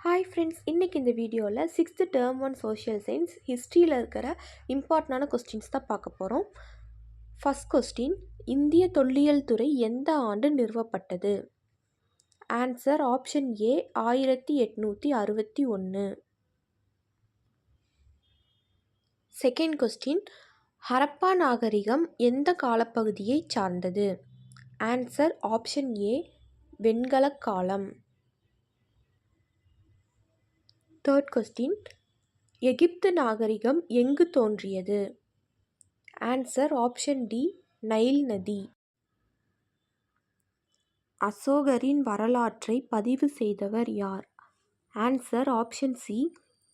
Hi friends இன்றைக்கி இந்த வீடியோவில் sixth term one social science ஹிஸ்ட்ரியில் இருக்கிற இம்பார்ட்டண்டான கொஸ்டின்ஸ் தான் பார்க்க போகிறோம் ஃபஸ்ட் கொஸ்டின் இந்திய தொல்லியல் துறை எந்த ஆண்டு நிறுவப்பட்டது? ஆன்சர் ஆப்ஷன் ஏ ஆயிரத்தி எட்நூற்றி அறுபத்தி ஒன்று செகண்ட் கொஸ்டின் ஹரப்பா நாகரிகம் எந்த காலப்பகுதியை சார்ந்தது? ஆன்சர் ஆப்ஷன் ஏ வெண்கலக் காலம். தேர்ட் கொஸ்டின் எகிப்து நாகரிகம் எங்கு தோன்றியது? ஆன்சர் ஆப்ஷன் டி நைல் நதி அசோகரின் வரலாற்றை பதிவு செய்தவர் யார்? Answer option C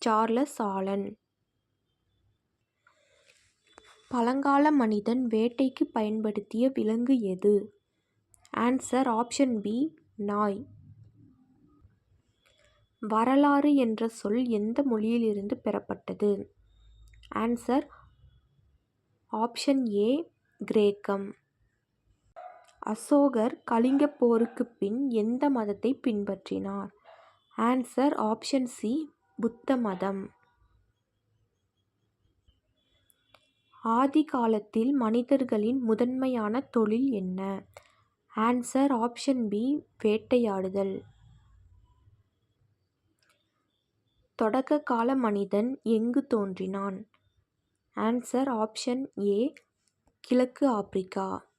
Charles Allen பழங்கால மனிதன் வேட்டைக்கு பயன்படுத்திய விலங்கு எது? ஆன்சர் ஆப்ஷன் பி நாய். வரலாறு என்ற சொல் எந்த மொழியிலிருந்து பெறப்பட்டது? ஆன்சர் ஆப்ஷன் ஏ கிரேக்கம். அசோகர் கலிங்கப் போருக்குப் பின் எந்த மதத்தை பின்பற்றினார்? ஆன்சர் ஆப்ஷன் சி புத்த மதம். ஆதி காலத்தில் மனிதர்களின் முதன்மையான தொழில் என்ன? ஆன்சர் ஆப்ஷன் பி வேட்டையாடுதல். தொடக்க கால மனிதன் எங்கு தோன்றினான்? ஆன்சர் ஆப்ஷன் ஏ கிழக்கு ஆப்பிரிக்கா.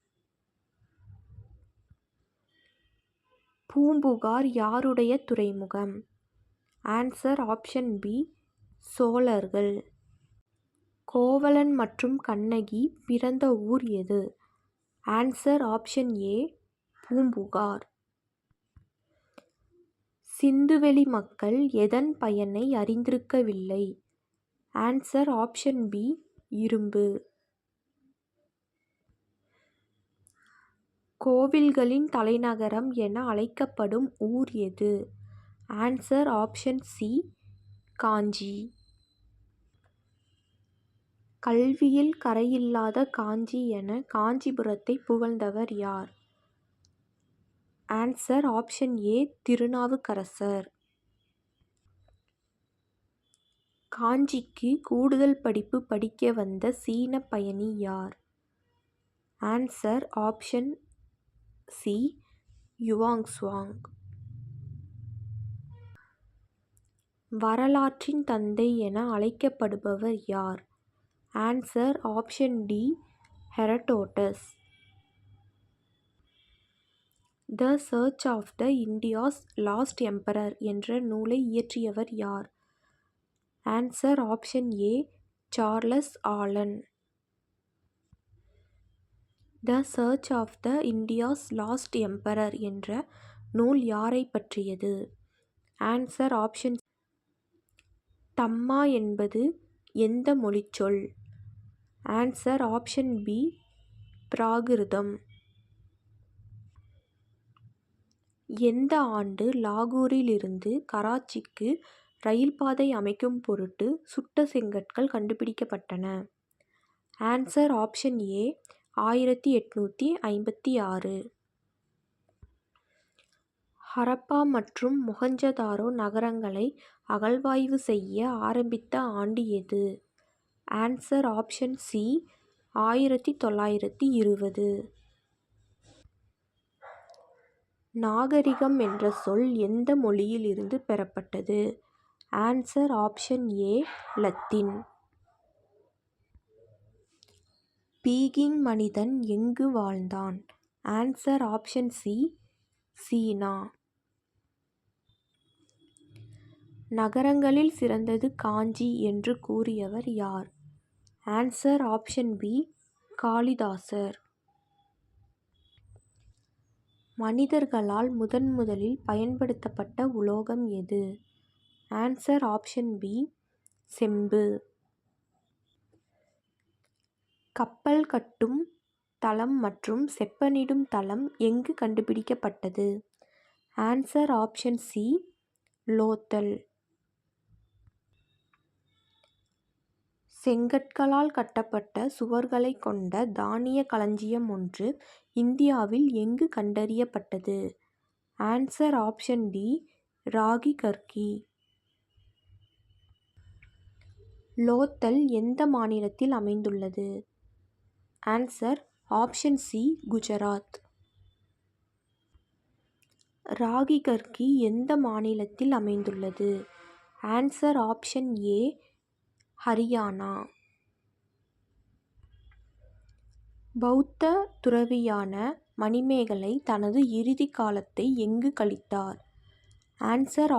பூம்புகார் யாருடைய துறைமுகம்? ஆன்சர் ஆப்ஷன் பி சோழர்கள். கோவலன் மற்றும் கண்ணகி பிறந்த ஊர் எது? Answer option A Poompuhar. சிந்துவெளி மக்கள் எதன் பயனை அறிந்திருக்கவில்லை? ஆன்சர் ஆப்ஷன் பி இரும்பு. கோவில்களின் தலைநகரம் என அழைக்கப்படும் ஊர் எது? Answer option C Kanchi. கல்வியில் கரையில்லாத காஞ்சி என காஞ்சிபுரத்தை புகழ்ந்தவர் யார்? ஆன்சர் ஆப்ஷன் ஏ திருநாவுக்கரசர் காஞ்சிக்கு கூடுதல் படிப்பு படிக்க வந்த சீன பயணி யார்? Answer option C Yuan Chwang வரலாற்றின் தந்தை என அழைக்கப்படுபவர் யார்? Answer option D Herodotus the church of the Indias last emperor என்ற நூலை இயற்றியவர் யார்? Answer option A Charles Allen. The church of the Indias last emperor என்ற நூல் யாரை பற்றியது? ஆன்சர் ஆப்ஷன் தம்மா என்பது எந்த மொழிச்சொல்? ஆன்சர் ஆப்ஷன் பி பிராகிருதம். எந்த ஆண்டு லாகூரிலிருந்து கராச்சிக்கு ரயில் பாதை அமைக்கும் பொருட்டு சுட்ட செங்கற்கள் கண்டுபிடிக்கப்பட்டன? ஆன்சர் ஆப்ஷன் ஏ ஆயிரத்தி எட்நூற்றி ஐம்பத்தி ஆறு. ஹரப்பா மற்றும் மொஹஞ்சதாரோ நகரங்களை அகழ்வாய்வு செய்ய ஆரம்பித்த ஆண்டு எது? ஆன்சர் ஆப்ஷன் சி ஆயிரத்தி தொள்ளாயிரத்தி இருபது. நாகரிகம் என்ற சொல் எந்த மொழியில் இருந்து பெறப்பட்டது? Answer option A Latin. Peking மனிதன் எங்கு வாழ்ந்தான்? Answer option C China. நகரங்களில் சிறந்தது காஞ்சி என்று கூறியவர் யார்? Answer option B Kalidasar. மனிதர்களால் முதன்முதலில் பயன்படுத்தப்பட்ட உலோகம் எது? ஆன்சர் ஆப்ஷன் பி செம்பு. கப்பல் கட்டும் தளம் மற்றும் செப்பனிடும் தளம் எங்கு கண்டுபிடிக்கப்பட்டது? Answer option C Lothal. செங்கற்களால் கட்டப்பட்ட சுவர்களைக் கொண்ட தானியக் களஞ்சியம் ஒன்று இந்தியாவில் எங்கு கண்டறியப்பட்டது? Answer option D Rakhigarhi Lothal எந்த மாநிலத்தில் அமைந்துள்ளது? Answer option C Gujarat. Rakhi Rakhigarhi எந்த மாநிலத்தில் அமைந்துள்ளது? Answer option A Haryana. பௌத்த துறவியான மணிமேகலை தனது இறுதி காலத்தை எங்கு கழித்தார்? ஆன்சர்